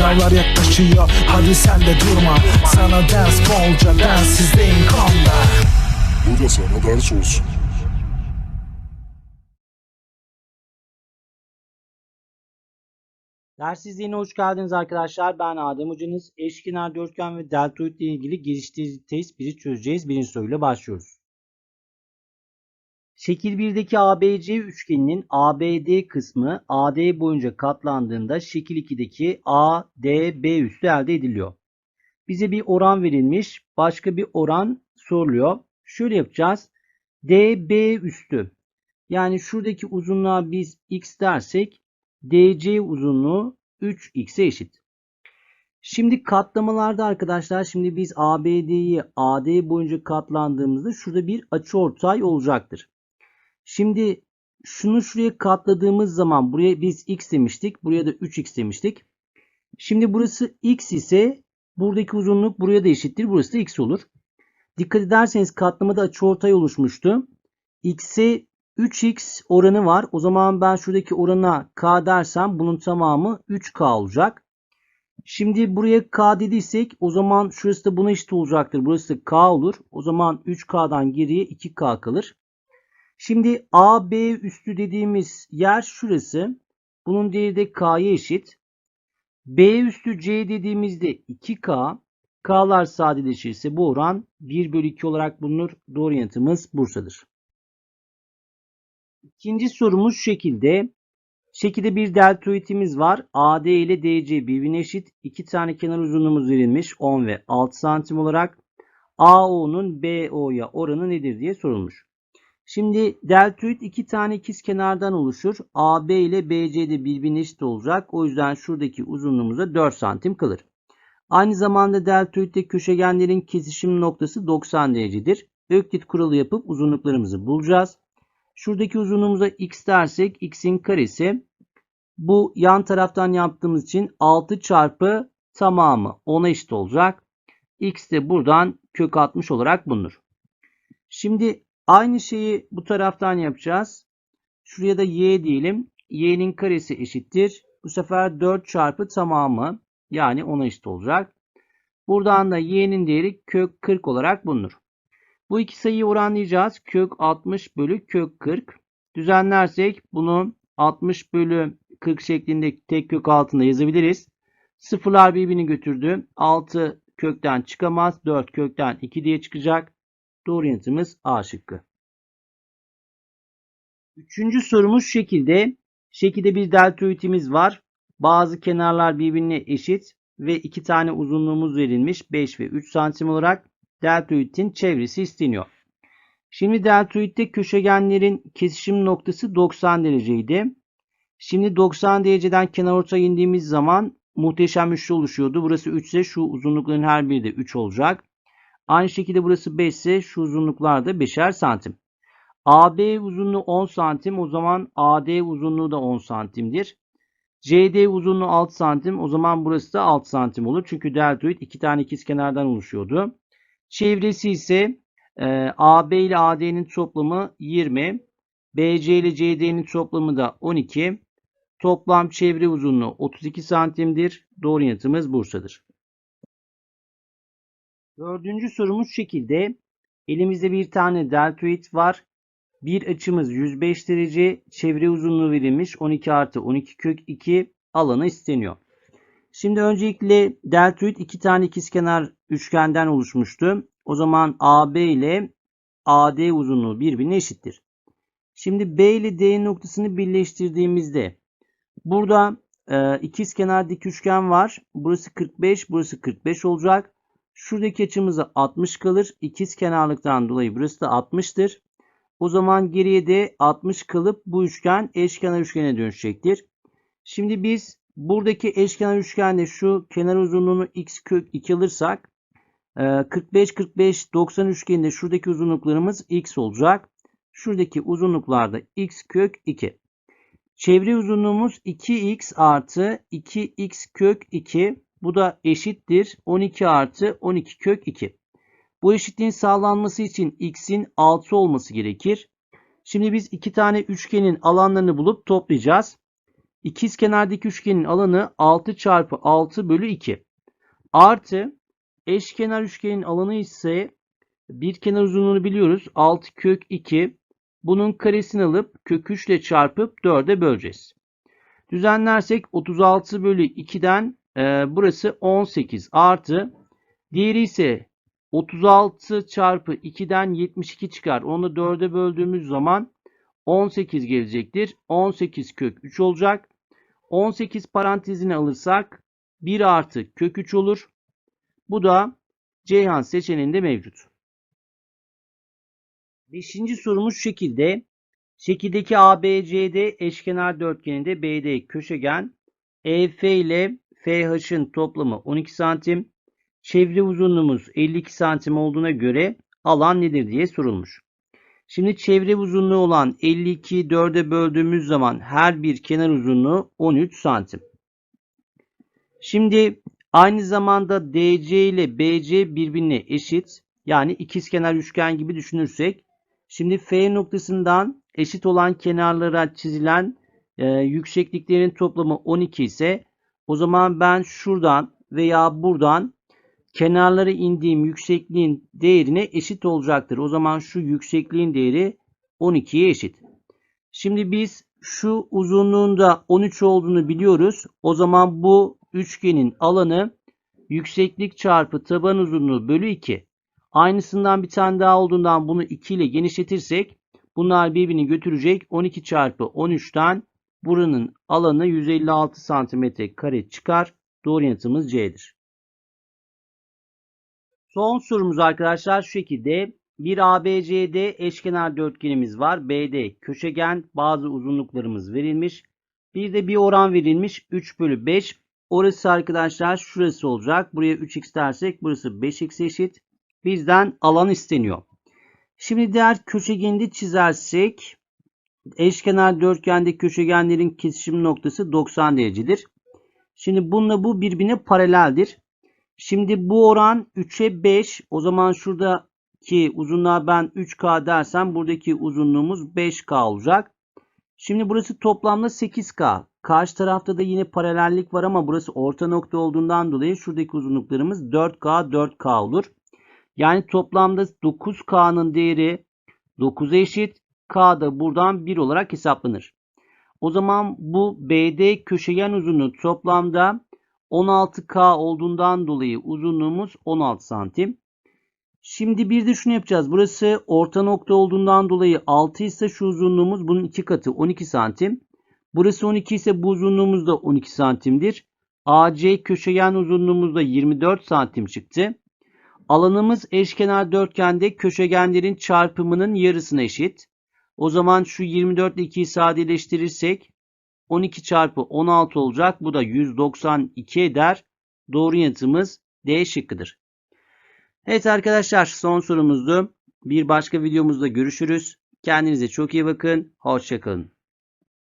Sınavlar yaklaşıyor hadi sen de durma Sana ders bolca densizliğin konda Bu da sana ders olsun. Ders izleyine hoş geldiniz arkadaşlar. Ben Adem Hocanız. Eşkenar dörtgen ve deltoid ile ilgili geliştirici test 1'i çözeceğiz. Birinci soruyla başlıyoruz. Şekil 1'deki ABC üçgeninin ABD kısmı AD boyunca katlandığında şekil 2'deki ADB üstü elde ediliyor. Bize bir oran verilmiş. Başka bir oran soruluyor. Şöyle yapacağız. DB üstü. Yani şuradaki uzunluğa biz x dersek DC uzunluğu 3x'e eşit. Şimdi katlamalarda arkadaşlar şimdi biz ABD'yi AD boyunca katlandığımızda şurada bir açıortay olacaktır. Şimdi şunu şuraya katladığımız zaman buraya biz x demiştik. Buraya da 3x demiştik. Şimdi burası x ise buradaki uzunluk buraya da eşittir. Burası da x olur. Dikkat ederseniz katlamada açıortay oluşmuştu. x'e 3x oranı var. O zaman ben şuradaki orana k dersem bunun tamamı 3k olacak. Şimdi buraya k dediysek o zaman şurası da buna eşit olacaktır. Burası da k olur. O zaman 3k'dan geriye 2k kalır. Şimdi AB üstü dediğimiz yer şurası. Bunun değeri de k'ya eşit. B üstü C dediğimizde 2k. K'lar sadeleşirse bu oran 1 bölü 2 olarak bulunur. Doğru yanıtımız Bursa'dır. İkinci sorumuz şu şekilde. Şekilde bir deltoidimiz var. AD ile DC birbirine eşit. İki tane kenar uzunluğumuz verilmiş. 10 ve 6 santim olarak. AO'nun BO'ya oranı nedir diye sorulmuş. Şimdi deltoid iki tane ikiz kenardan oluşur. AB ile BC de birbirine eşit olacak. O yüzden şuradaki uzunluğumuza 4 santim kalır. Aynı zamanda deltoidde köşegenlerin kesişim noktası 90 derecedir. Öklit kuralı yapıp uzunluklarımızı bulacağız. Şuradaki uzunluğumuza x dersek x'in karesi bu yan taraftan yaptığımız için 6 çarpı tamamı 10'a eşit olacak. x de buradan kök 60 olarak bulunur. Şimdi aynı şeyi bu taraftan yapacağız. Şuraya da y diyelim. y'nin karesi eşittir. Bu sefer 4 çarpı tamamı yani 10'a eşit olacak. Buradan da y'nin değeri kök 40 olarak bulunur. Bu iki sayıyı oranlayacağız. Kök 60 bölü kök 40. Düzenlersek bunu 60 bölü 40 şeklinde tek kök altında yazabiliriz. Sıfırlar birbirini götürdü. 6 kökten çıkamaz. 4 kökten 2 diye çıkacak. Doğru yanıtımız A şıkkı. Üçüncü sorumuz şekilde. Şekilde bir deltoidimiz var. Bazı kenarlar birbirine eşit ve iki tane uzunluğumuz verilmiş 5 ve 3 santim olarak deltoidin çevresi isteniyor. Şimdi deltoidde köşegenlerin kesişim noktası 90 dereceydi. Şimdi 90 dereceden kenarortaya indiğimiz zaman muhteşem üçlü oluşuyordu. Burası 3 ise şu uzunlukların her biri de 3 olacak. Aynı şekilde burası 5 ise şu uzunluklar da 5'er santim. AB uzunluğu 10 santim. O zaman AD uzunluğu da 10 santimdir. CD uzunluğu 6 santim. O zaman burası da 6 santim olur. Çünkü deltoid iki tane ikizkenardan oluşuyordu. Çevresi ise e, AB ile AD'nin toplamı 20. BC ile CD'nin toplamı da 12. Toplam çevre uzunluğu 32 santimdir. Doğru yanıtımız Bursa'dır. Dördüncü sorumuz şekilde. Elimizde bir tane deltoid var. Bir açımız 105 derece. Çevre uzunluğu verilmiş. 12 artı 12 kök 2 alanı isteniyor. Şimdi öncelikle deltoid iki tane ikizkenar üçgenden oluşmuştu. O zaman AB ile AD uzunluğu birbirine eşittir. Şimdi B ile D noktasını birleştirdiğimizde burada e, ikizkenar dik üçgen var. Burası 45, burası 45 olacak. Şuradaki açımıza 60 kalır. İkiz kenarlıktan dolayı burası da 60'tır. O zaman geriye de 60 kalıp bu üçgen eşkenar üçgene dönüşecektir. Şimdi biz buradaki eşkenar üçgende şu kenar uzunluğunu x kök 2 alırsak 45 45 90 üçgeninde şuradaki uzunluklarımız x olacak. Şuradaki uzunluklarda x kök 2. Çevre uzunluğumuz 2x artı 2x kök 2. Bu da eşittir 12 artı 12 kök 2. Bu eşitliğin sağlanması için x'in 6 olması gerekir. Şimdi biz iki tane üçgenin alanlarını bulup toplayacağız. İkizkenardaki üçgenin alanı 6 çarpı 6 bölü 2. Artı eşkenar üçgenin alanı ise bir kenar uzunluğunu biliyoruz. 6 kök 2. Bunun karesini alıp kök 3 ile çarpıp 4'e böleceğiz. Düzenlersek 36 bölü 2'den e, burası 18 artı diğeri ise 36 çarpı 2'den 72 çıkar. Onu da 4'e böldüğümüz zaman 18 gelecektir. 18 kök 3 olacak. 18 parantezine alırsak 1 artı kök 3 olur. Bu da Ceyhan seçeneğinde mevcut. Beşinci sorumuz şekilde. Şekildeki ABCD eşkenar dörtgeninde BD köşegen EF ile FH'ın toplamı 12 santim. Çevre uzunluğumuz 52 santim olduğuna göre alan nedir diye sorulmuş. Şimdi çevre uzunluğu olan 52'yi 4'e böldüğümüz zaman her bir kenar uzunluğu 13 santim. Şimdi aynı zamanda DC ile BC birbirine eşit. Yani ikizkenar üçgen gibi düşünürsek. Şimdi F noktasından eşit olan kenarlara çizilen e, yüksekliklerin toplamı 12 ise o zaman ben şuradan veya buradan kenarlara indiğim yüksekliğin değerine eşit olacaktır. O zaman şu yüksekliğin değeri 12'ye eşit. Şimdi biz şu uzunluğunda 13 olduğunu biliyoruz. O zaman bu üçgenin alanı yükseklik çarpı taban uzunluğu bölü 2. Aynısından bir tane daha olduğundan bunu 2 ile genişletirsek bunlar birbirini götürecek. 12 çarpı 13'ten buranın alanı 156 santimetre kare çıkar. Doğru yanıtımız C'dir. Son sorumuz arkadaşlar şu şekilde. Bir ABCD eşkenar dörtgenimiz var. BD köşegen bazı uzunluklarımız verilmiş. Bir de bir oran verilmiş. 3 bölü 5. Orası arkadaşlar şurası olacak. Buraya 3x dersek burası 5x eşit. Bizden alan isteniyor. Şimdi diğer köşegeni çizersek eşkenar dörtgende köşegenlerin kesişim noktası 90 derecedir. Şimdi bununla bu birbirine paraleldir. Şimdi bu oran 3'e 5. O zaman şuradaki uzunluğa ben 3K dersem buradaki uzunluğumuz 5K olacak. Şimdi burası toplamda 8K. Karşı tarafta da yine paralellik var ama burası orta nokta olduğundan dolayı şuradaki uzunluklarımız 4K 4K olur. Yani toplamda 9K'nın değeri 9'a eşit. K da buradan 1 olarak hesaplanır. O zaman bu BD köşegen uzunluğu toplamda 16K olduğundan dolayı uzunluğumuz 16 santim. Şimdi bir de şunu yapacağız. Burası orta nokta olduğundan dolayı 6 ise şu uzunluğumuz bunun 2 katı 12 santim. Burası 12 ise bu uzunluğumuz da 12 santimdir. AC köşegen uzunluğumuz da 24 santim çıktı. Alanımız eşkenar dörtgende köşegenlerin çarpımının yarısına eşit. O zaman şu 24 ile 2'yi sadeleştirirsek 12 çarpı 16 olacak. Bu da 192 eder. Doğru yanıtımız D şıkkıdır. Evet arkadaşlar son sorumuzdu. Bir başka videomuzda görüşürüz. Kendinize çok iyi bakın. Hoşçakalın.